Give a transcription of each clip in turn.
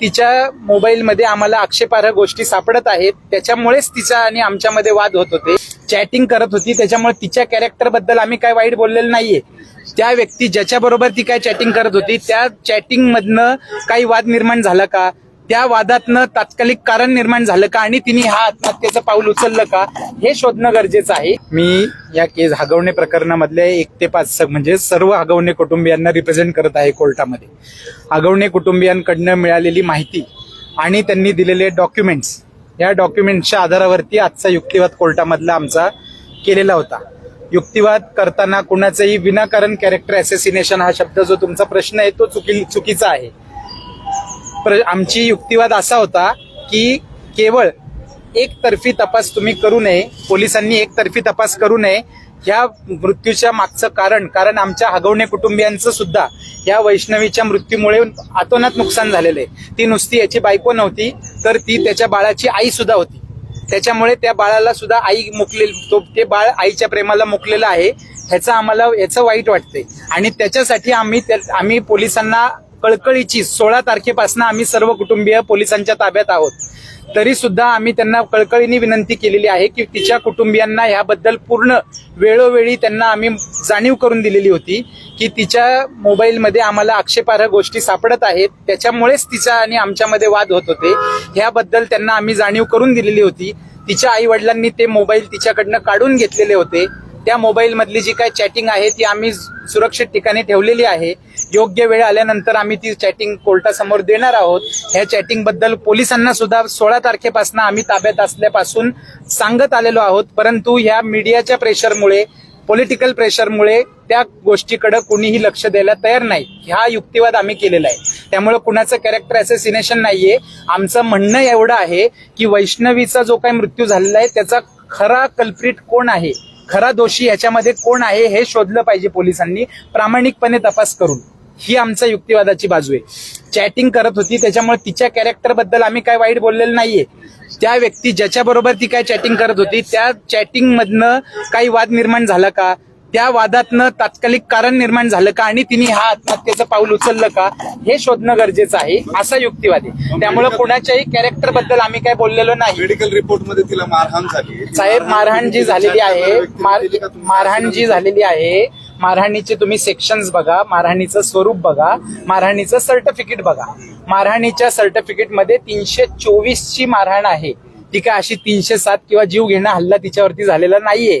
तिच्या मोबाईलमध्ये आम्हाला आक्षेपार्ह गोष्टी सापडत आहेत. त्याच्यामुळेच तिचा आणि आमच्यामध्ये वाद होत होते. चॅटिंग करत होती. त्याच्यामुळे तिच्या कॅरेक्टरबद्दल आम्ही काय वाईट बोललेलं नाहीये. त्या व्यक्ती ज्याच्याबरोबर ती काय चॅटिंग करत होती त्या चॅटिंग मधनं काही वाद निर्माण झाला का? त्या वादातनं तात्कालिक कारण निर्माण झालं का आणि तिने हा आत्महत्येचं पाऊल उचललं का हे शोधणं गरजेचं आहे. मी या केस हगवणे प्रकरणामधले एक ते पाच स- म्हणजे सर्व हगवणे कुटुंबियांना रिप्रेझेंट करत आहे कोर्टामध्ये. हगवणे कुटुंबियांकडनं मिळालेली माहिती आणि त्यांनी दिलेले डॉक्युमेंट्स या डॉक्युमेंट्सच्या आधारावरती आजचा युक्तिवाद कोर्टामधला आमचा केलेला होता. युक्तिवाद करताना कुणाचंही विनाकारण कॅरेक्टर असेसिनेशन हा शब्द जो तुमचा प्रश्न आहे तो चुकी चुकीचा आहे. आमची युक्तिवाद असा होता की केवळ एकतर्फी तपास तुम्ही करू नये पोलिसांनी एकतर्फी तपास करू नये ह्या मृत्यूच्या मागचं कारण कारण आमच्या हगवणे कुटुंबियांचं सुद्धा या वैष्णवीच्या मृत्यूमुळे आतोनात नुकसान झालेलं आहे. ती नुसती याची बायको नव्हती तर ती त्याच्या बाळाची आई सुद्धा होती. त्याच्यामुळे त्या बाळाला सुद्धा आई मुकले तो ते बाळ आईच्या प्रेमाला मुकलेलं आहे ह्याचं आम्हाला याचं वाईट वाटतंय. आणि त्याच्यासाठी आम्ही त्या- आम्ही पोलिसांना कळकळीची सोळा तारखेपासून आम्ही सर्व कुटुंबीय पोलिसांच्या ताब्यात आहोत. तरी सुद्धा आम्ही त्यांना कळकळीने विनंती केलेली आहे की तिच्या कुटुंबियांना ह्याबद्दल पूर्ण वेळोवेळी त्यांना आम्ही जाणीव करून दिलेली होती की तिच्या मोबाईलमध्ये आम्हाला आक्षेपार्ह गोष्टी सापडत आहेत. त्याच्यामुळेच तिचा आणि आमच्यामध्ये वाद होत होते. ह्याबद्दल त्यांना आम्ही जाणीव करून दिलेली होती. तिच्या आई वडिलांनी ते मोबाईल तिच्याकडनं काढून घेतलेले होते. त्या मोबाईलमधली जी काही चॅटिंग आहे ती आम्ही सुरक्षित ठिकाणी ठेवलेली आहे. योग्य वेळ आल्यानंतर आम्ही ती चॅटिंग कोर्टासमोर देणार आहोत. ह्या चॅटिंगबद्दल पोलिसांना सुद्धा सोळा तारखेपासून आम्ही ताब्यात असल्यापासून सांगत आलेलो आहोत. परंतु ह्या मीडियाच्या प्रेशरमुळे पॉलिटिकल प्रेशरमुळे त्या गोष्टीकडे कुणीही लक्ष द्यायला तयार नाही. हा युक्तिवाद आम्ही केलेला आहे. त्यामुळे कुणाचं कॅरेक्टर असेसिनेशन नाहीये. आमचं म्हणणं एवढं आहे की वैष्णवीचा जो काही मृत्यू झालेला आहे त्याचा खरा कल्प्रिट कोण आहे? खरा दोषी याच्यामध्ये कोण आहे हे शोधलं पाहिजे पोलिसांनी. प्रामाणिकपणे तपास करून. ही आमचा युक्तिवादाची बाजू आहे. चॅटिंग करत होती त्याच्यामुळे तिच्या कॅरेक्टरबद्दल आम्ही काय वाईट बोललेलं नाहीये. त्या व्यक्ती ज्याच्याबरोबर ती काय चॅटिंग करत होती त्या चॅटिंग मधनं काही वाद निर्माण झाला का? त्या वादातनं तात्कालिक कारण निर्माण झालं का आणि तिने हा आत्महत्येचं पाऊल उचललं का हे शोधणं गरजेचं आहे असा युक्तिवाद. आहे त्यामुळे कुणाच्याही कॅरेक्टरबद्दल आम्ही काय बोललेलो नाही. मेडिकल रिपोर्टमध्ये तिला मारहाण झाली. साहेब मारहाण जी झालेली आहे मार- मारहाण जी झालेली आहे मारहाणीचे तुम्ही सेक्शन्स बघा मारहाणीचं स्वरूप बघा मारहाणीचं सर्टिफिकेट बघा. मारहाणीच्या सर्टिफिकेटमध्ये तीनशे चोवीस ची मारहाण आहे. ती काय अशी तीनशे सात किंवा जीव घेणं हल्ला तिच्यावरती झालेला नाहीये.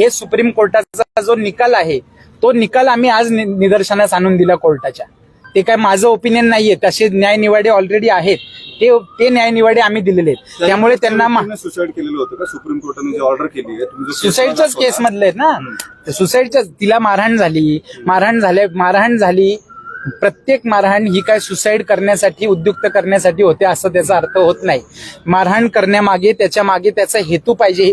हे सुप्रीम कोर्टाचा जो निकाल आहे तो निकाल आम्ही आज निदर्शनास आणून दिला कोर्टाच्या. ते काय माझं ओपिनियन नाहीये तसे न्यायनिवाडे ऑलरेडी आहेत. ते ते न्यायनिवाडे आम्ही दिलेले आहेत. त्यामुळे त्यांना सुसाईड केलेलं होतं का? सुप्रीम कोर्टाने जी ऑर्डर केली आहे सुसाईडच्याच केस मधले आहेत ना? सुसाईडच्या तिला मारहाण झाली. मारहाण झाले मारहाण झाली. प्रत्येक मारहाण ही काय सुसाईड करण्यासाठी उद्युक्त करण्यासाठी होते असं त्याचा अर्थ होत नाही. मारहाण करण्यामागे त्याच्यामागे त्याचा हेतू पाहिजे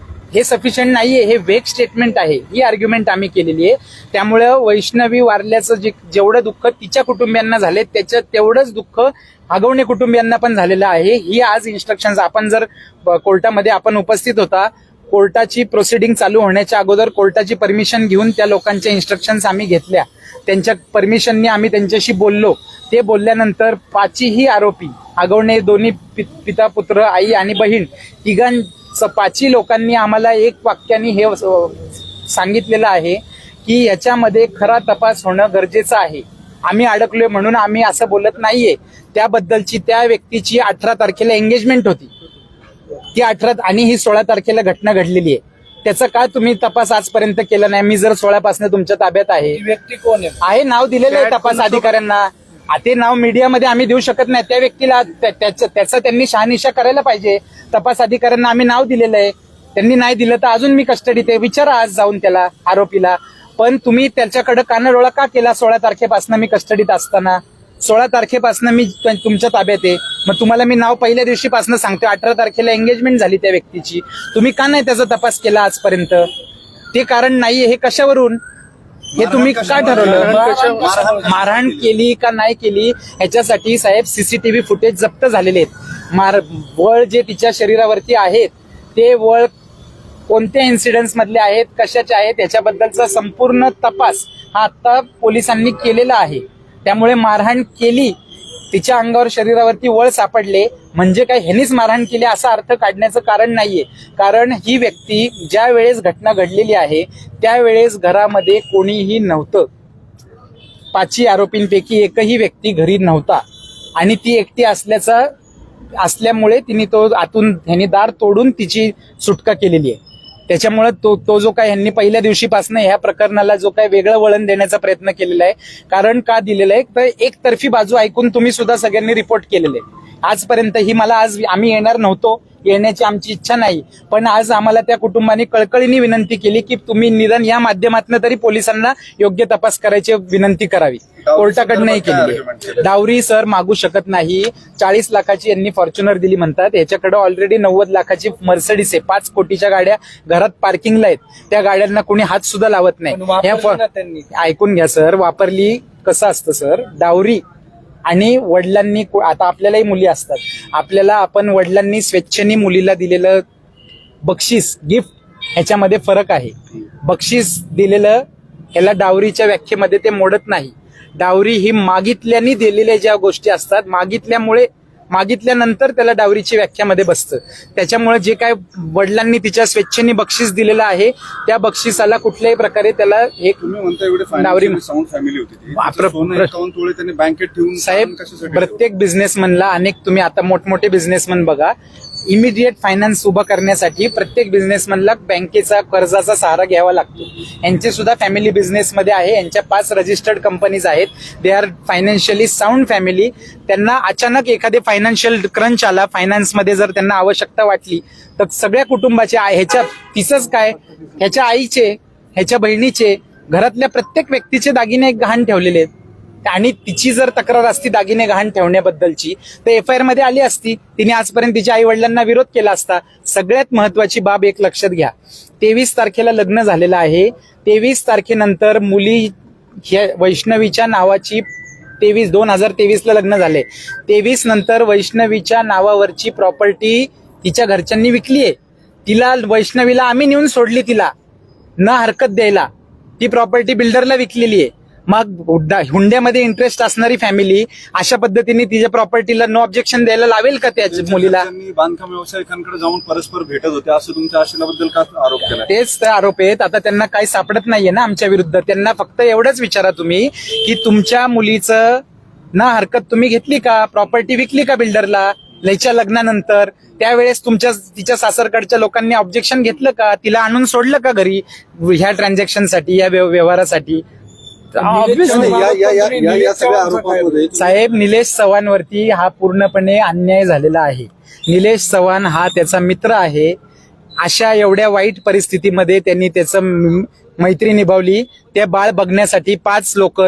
हे सफिशियंट आहे हे वेग स्टेटमेंट आहे. ही आर्ग्युमेंट आम्ही केलेली आहे. त्यामुळं वैष्णवी वारल्याचं जे जेवढं दुःख तिच्या कुटुंबियांना झाले त्याच्यात तेवढंच दुःख आगवणे कुटुंबियांना पण झालेलं आहे. ही आज इन्स्ट्रक्शन आपण जर ब- कोर्टामध्ये आपण उपस्थित होता कोर्टाची प्रोसिडिंग चालू होण्याच्या अगोदर कोर्टाची परमिशन घेऊन त्या लोकांच्या इन्स्ट्रक्शन्स आम्ही घेतल्या. त्यांच्या परमिशनने आम्ही त्यांच्याशी बोललो. ते बोलल्यानंतर पाचही आरोपी आगवणे दोन्ही पि- पिता पुत्र आई आणि बहीण तिघां स- पाची लोकांनी आम्हाला एक वाक्याने हे सांगितलेलं आहे की याच्यामध्ये खरा तपास होणं गरजेचं आहे. आम्ही अडकलोय म्हणून आम्ही असं बोलत नाहीये. त्याबद्दलची त्या व्यक्तीची अठरा तारखेला एंगेजमेंट होती. ती अठरा आणि ही सोळा तारखेला घटना घडलेली आहे. त्याचा का तुम्ही तपास आजपर्यंत केला नाही? मी जर सोळापासून तुमच्या ताब्यात आहे. व्यक्ती कोण आहे? नाव दिलेलं आहे तपास अधिकाऱ्यांना. ते नाव मीडियामध्ये आम्ही देऊ शकत नाही. त्या व्यक्तीला त्या- त्याचं त्याचं त्यांनी शहानिशा करायला पाहिजे. तपास अधिकाऱ्यांना आम्ही नाव दिलेलं आहे. त्यांनी नाही दिलं तर अजून मी कस्टडीत आहे. विचारा आज जाऊन त्याला आरोपीला. पण तुम्ही त्याच्याकडे कानडोळा का केला सोळा तारखेपासून मी कस्टडीत असताना? सोळा तारखेपासून मी तुमच्या ताब्यात आहे. मग तुम्हाला मी नाव पहिल्या दिवशीपासून सांगतोय. अठरा तारखेला एंगेजमेंट झाली त्या व्यक्तीची. तुम्ही का नाही त्याचा तपास केला आजपर्यंत? ते कारण नाहीये. हे कशावरून? हे तुम्ही का ठरवलं? मारहाण- मारहाण केली का नाही केली? ह्याच्यासाठी साहेब सीसीटीव्ही फुटेज जप्त झालेले आहेत. मार वळ जे तिच्या शरीरावरती आहेत ते वळ कोणत्या इन्सिडेंट्स मधले आहेत कशाचे आहेत याच्याबद्दलचा संपूर्ण तपास हा आता पोलिसांनी केलेला आहे. त्यामुळे मारहाण केली. तिच्या अंगावर शरीरावरती वळ सापडले. म्हणजे काय? ह्यानीच मारहाण केली असा अर्थ काढण्याचं कारण नाहीये. कारण ही व्यक्ती ज्या वेळेस घटना घडलेली आहे त्यावेळेस घरामध्ये कोणीही नव्हतं. पाचही आरोपींपैकी एकही व्यक्ती घरी नव्हता. आणि ती एकटी असल्याचा असल्यामुळे तिने तो आतून ह्याने दार तोडून तिची सुटका केलेली आहे. त्याच्यामुळे तो तो जो काय ह्यांनी पहिल्या दिवशीपासून ह्या प्रकरणाला जो काय वेगळं वळण देण्याचा प्रयत्न केलेला आहे. कारण का दिलेलं आहे? तर एकतर्फी बाजू ऐकून तुम्ही सुद्धा सगळ्यांनी रिपोर्ट केलेले आजपर्यंत ही मला आज आम्ही येणार नव्हतो. येण्याची आमची इच्छा नाही. पण आज आम्हाला त्या कुटुंबाने कळकळीने विनंती केली की तुम्ही निदान या माध्यमातून तरी पोलिसांना योग्य तपास करायची विनंती करावी. कोर्टाकडनंही केलेली. आहे. डावरी सर मागू शकत नाही. चाळीस लाखाची यांनी फॉर्च्युनर दिली म्हणतात. याच्याकडे ऑलरेडी नव्वद लाखाची मर्सडीस आहे. पाच कोटीच्या गाड्या घरात पार्किंगला आहेत. त्या गाड्यांना कोणी हात सुद्धा लावत नाही. ऐकून घ्या सर. वापरली कसं असतं सर? डावरी आणि वडिलांनी आता आपल्यालाही मुली असतात. आपल्याला आपण वडिलांनी स्वेच्छेने मुलीला दिलेलं बक्षीस गिफ्ट ह्याच्यामध्ये फरक आहे. बक्षीस दिलेलं ह्याला डावरीच्या व्याख्येमध्ये ते मोडत नाही. डावरी ही मागितल्याने दिलेल्या ज्या गोष्टी असतात मागितल्यामुळे मागितल्यानंतर त्याला डावरीची व्याख्यामध्ये बसतं. त्याच्यामुळे जे काय वडिलांनी तिच्या स्वेच्छेने बक्षीस दिलेलं आहे त्या बक्षिसाला कुठल्याही प्रकारे त्याला एक डावरी- साहेब प्रत्येक बिझनेसमनला अनेक तुम्ही आता मोठमोठे बिझनेसमन बघा. इमिडिएट फायनान्स उभं करण्यासाठी प्रत्येक बिझनेसमनला बँकेचा कर्जाचा सहारा घ्यावा लागतो. यांचे सुद्धा फॅमिली बिझनेसमध्ये आहे. यांच्या पाच रजिस्टर्ड कंपनीज आहेत. They are financially sound family त्यांना अचानक एखादे फायनान्शियल क्रंच आला फायनान्समध्ये जर त्यांना आवश्यकता वाटली तर सगळ्या कुटुंबाचे आहे ह्याच्या तिचंच काय? ह्याच्या आईचे ह्याच्या बहिणीचे घरातल्या प्रत्येक व्यक्तीचे दागिने गहाण ठेवलेले आहेत. आणि तिची जर तक्रार असती दागिने गहाण ठेवण्याबद्दलची तर एफ आय आरमध्ये आली असती तिने आजपर्यंत तिच्या आई वडिलांना विरोध केला असता सगळ्यात महत्वाची बाब एक लक्षात घ्या. तेवीस तारखेला लग्न झालेलं आहे. तेवीस तारखेनंतर मुली वैष्णवीच्या नावाची तेवीस दोन हजार तेवीसला लग्न झाले. तेवीस नंतर वैष्णवीच्या नावावरची प्रॉपर्टी तिच्या घरच्यांनी विकली आहे. तिला वैष्णवीला आम्ही नेऊन सोडली तिला. न हरकत द्यायला. ती प्रॉपर्टी बिल्डरला विकलेली आहे. मग हुंड्यामध्ये इंटरेस्ट असणारी फॅमिली अशा पद्धतीने तिच्या प्रॉपर्टीला नो ऑब्जेक्शन द्यायला लावेल का त्या मुलीला? बांधकाम व्यावसायिकांकडे जाऊन परस्पर भेटत होते. असं तुमच्या आशेबद्दल का आरोप केला? तेच ते आरोप आहेत. आता त्यांना काही सापडत नाहीये ना आमच्या विरुद्ध. त्यांना फक्त एवढंच विचारा तुम्ही की तुमच्या मुलीचं ना हरकत तुम्ही घेतली का? प्रॉपर्टी विकली का बिल्डरला लयच्या लग्नानंतर? त्यावेळेस तुमच्या तिच्या सासरकडच्या लोकांनी ऑब्जेक्शन घेतलं का? तिला आणून सोडलं का घरी ह्या ट्रान्झॅक्शनसाठी या व्यव- व्यवहारासाठी? Obviously. या- या- या- या- या सगळ्या आरोपांमध्ये साहेब निलेश चव्हाणवरती हा पूर्णपणे अन्याय झालेला आहे. निलेश चव्हाण हा त्याचा मित्र आहे. अशा एवढ्या वाईट परिस्थितीमध्ये त्यांनी त्याचं म- मैत्री निभावली. ते बाळ बघण्यासाठी पाच लोक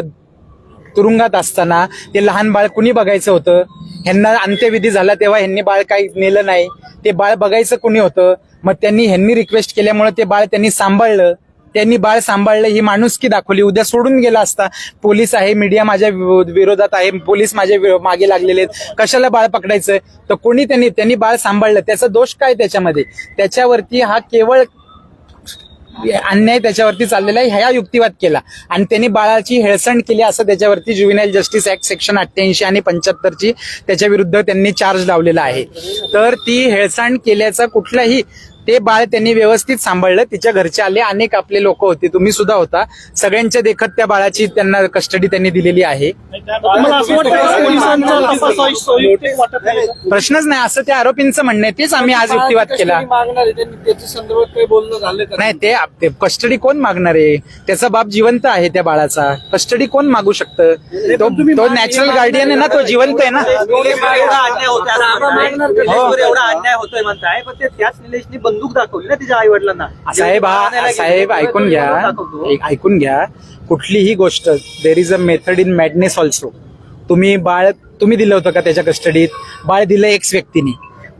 तुरुंगात असताना ते लहान बाळ कुणी बघायचं होतं? ह्यांना अंत्यविधी झाला तेव्हा ह्यांनी बाळ काही नेलं नाही. ते बाळ बघायचं कुणी होतं? मग त्यांनी ह्यांनी रिक्वेस्ट केल्यामुळे ते बाळ त्यांनी सांभाळलं. त्यांनी बाळ सांभाळलं ही माणुसकी दाखवली? उद्या सोडून गेला असता. पोलीस आहे मीडिया माझ्या विरोधात आहे पोलीस माझ्या मागे लागलेले आहेत. कशाला बाळ पकडायचं? तर कोणी त्यांनी त्यांनी बाळ सांभाळलं. त्याचा दोष काय त्याच्यामध्ये? त्याच्यावरती हा केवळ अन्याय त्याच्यावरती चाललेला आहे. ह्या युक्तिवाद केला. आणि त्यांनी बाळाची हेळसंड केली असं त्याच्यावरती ज्युव्हिनाईल जस्टिस ऍक्ट सेक्शन अठ्ठ्याऐंशी आणि पंच्याहत्तरची त्याच्या विरुद्ध त्यांनी चार्ज लावलेला आहे. तर ती हेळसांड केल्याचा कुठलाही ते बाळ त्यांनी व्यवस्थित सांभाळलं तिच्या घरचे आले अनेक आपले लोक होते तुम्ही सुद्धा होता. सगळ्यांच्या देखत त्या बाळाची त्यांना कस्टडी त्यांनी दिलेली आहे. हा? प्रश्नच नाही असं त्या आरोपींचं म्हणणं आहे तेच आम्ही आज युक्तिवाद केला. नाही ते कस्टडी कोण मागणार आहे? त्याचा बाप जिवंत आहे त्या बाळाचा. कस्टडी कोण मागू शकतं? तो नॅचरल गार्डियन आहे ना तो जिवंत आहे ना? एवढा अन्याय होतोय. म्हणताय. निलेशवर एवढा अन्याय होतोय म्हणताय पण ते त्याच निलेशनी बंदूक दाखवली ना तिच्या आई वडिलांना साहेब हा साहेब ऐकून घ्या. एक ऐकून घ्या. कुठलीही गोष्ट there is a method in madness also तुम्ही बाळ तुम्ही दिलं होतं का त्याच्या कस्टडीत बाळ दिलं एक्स व्यक्तीने.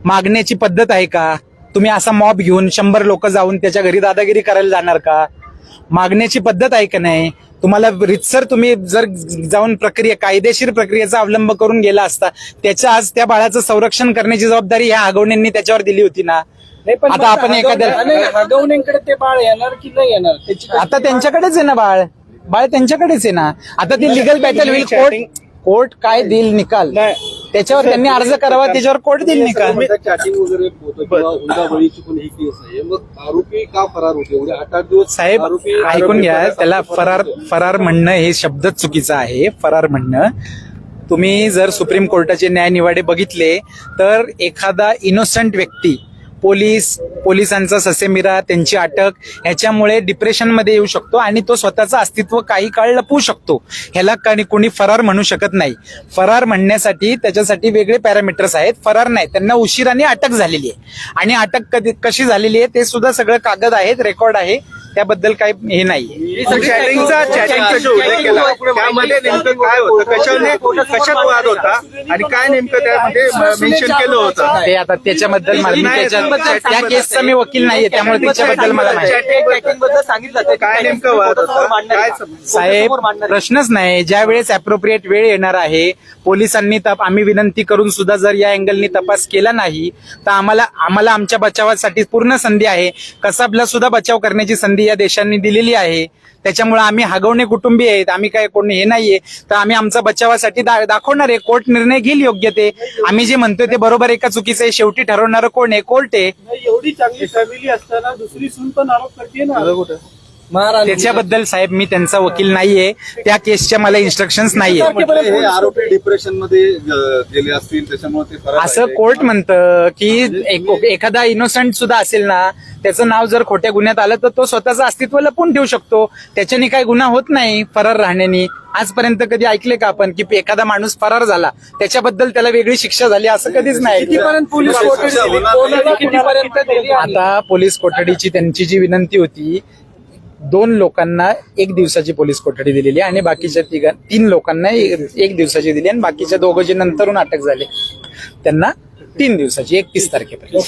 मागण्याची पद्धत आहे का? तुम्ही असा मॉब घेऊन शंभर लोक जाऊन त्याच्या घरी दादागिरी करायला जाणार का? मागण्याची पद्धत आहे का नाही? तुम्हाला रितसर तुम्ही जर जाऊन प्रक्रिया कायदेशीर प्रक्रियेचा अवलंब करून गेला असता त्याच्या आज त्या बाळाचं संरक्षण करण्याची जबाबदारी ह्या आगवण्यांनी त्याच्यावर दिली होती ना? नाही पण आता आपण एखाद्या हगवणेंकडे ते बाळ येणार की नाही येणार? त्याची आता त्यांच्याकडेच आहे ना बाळ. बाळ त्यांच्याकडेच आहे ना. आता ती लिगल बॅटल होईल. कोर्ट कोर्ट काय देईल निकाल? त्याच्यावर त्यांनी अर्ज करावा त्याच्यावर कोर्ट देईल निकाल. चॅटिंग वगैरे होतं किंवा हुंडाबळीची पण केस आहे. मग आरोपी का फरार होते? एवढे आठ आठ दिवस साहेब ऐकून घ्या त्याला फरार फरार म्हणणं हे शब्दच चुकीचं आहे. फरार म्हणणं. तुम्ही जर सुप्रीम कोर्टाचे न्यायनिवाडे बघितले तर एखादा इनोसंट व्यक्ती पोलीस पोलिसांचा ससेमिरा त्यांची अटक ह्याच्यामुळे डिप्रेशनमध्ये येऊ शकतो आणि तो स्वतःचं अस्तित्व काही काळ लपवू शकतो. ह्याला काही कोणी फरार म्हणू शकत नाही. फरार म्हणण्यासाठी त्याच्यासाठी वेगळे पॅरामीटर्स आहेत. फरार नाही त्यांना उशिराने अटक झालेली आहे. आणि अटक कधी कशी झालेली आहे ते सुद्धा सगळं कागद आहेत रेकॉर्ड आहे. त्याबद्दल काही हे नाही चॅटिंगचा चॅटिंगचा जो उल्लेख केला. त्यामध्ये नेमकं काय होतं? कशाने कशात वाद होता? आणि काय नेमकं त्यामध्ये मेन्शन केलं होतं? ते आता त्याच्याबद्दल मला मी त्याच्या त्या केसचा मी वकील नाहीये त्यामुळे त्याच्याबद्दल मला माहिती चॅटिंगबद्दल सांगितलं ते काय नेमकं वाद होता? काय सम- साहेब प्रश्नच नाही. ज्या वेळेस अप्रोप्रिएट वेळ येणार आहे पोलिसांनी तप आम्ही विनंती करून सुद्धा जर या अँगलनी तपास केला नाही तर आम्हाला आम्हाला आमच्या बचावासाठी पूर्ण संधी आहे. कसाबला सुद्धा बचाव करण्याची संधी या देशांनी दिलेली आहे. त्याच्यामुळे आम्ही हगवणे कुटुंबी आहेत. आम्ही काय कोणी हे नाहीये. तर आम्ही आमचा बचावासाठी दाखवणार आहे. कोर्ट निर्णय घेईल योग्य ते. आम्ही जे म्हणतोय ते बरोबर आहे का चुकीचं आहे? शेवटी ठरवणारं कोण आहे? कोर्ट आहे. नाही, एवढी चांगली फॅमिली असताना दुसरी सून पण आरोप करते ना. त्याच्याबद्दल साहेब मी त्यांचा वकील नाहीये. त्या केसच्या मला इन्स्ट्रक्शन्स नाहीये. हे आरोपी डिप्रेशनमध्ये गेले असतील त्याच्यामुळे ते फरार असं. कोर्ट म्हणतं की एक- एखादा इनोसंट सुद्धा असेल ना त्याचं नाव जर खोट्या गुन्ह्यात आलं तर तो स्वतःचं अस्तित्व लपून ठेवू शकतो. त्याच्याने काही गुन्हा होत नाही फरार राहण्याने. आजपर्यंत कधी ऐकले का आपण की एखादा माणूस फरार झाला? त्याच्याबद्दल त्याला वेगळी शिक्षा झाली असं कधीच नाही. आता पोलीस कोठडीची त्यांची जी विनंती होती दोन लोकांना एक दिवसाची पोलीस कोठडी दिलेली आणि बाकीच्या तिघा तीन लोकांना एक एक दिवसाची दिली आणि बाकीच्या दोघं जे नंतरून अटक झाले त्यांना तीन दिवसाची एकतीस तारखेपर्यंत.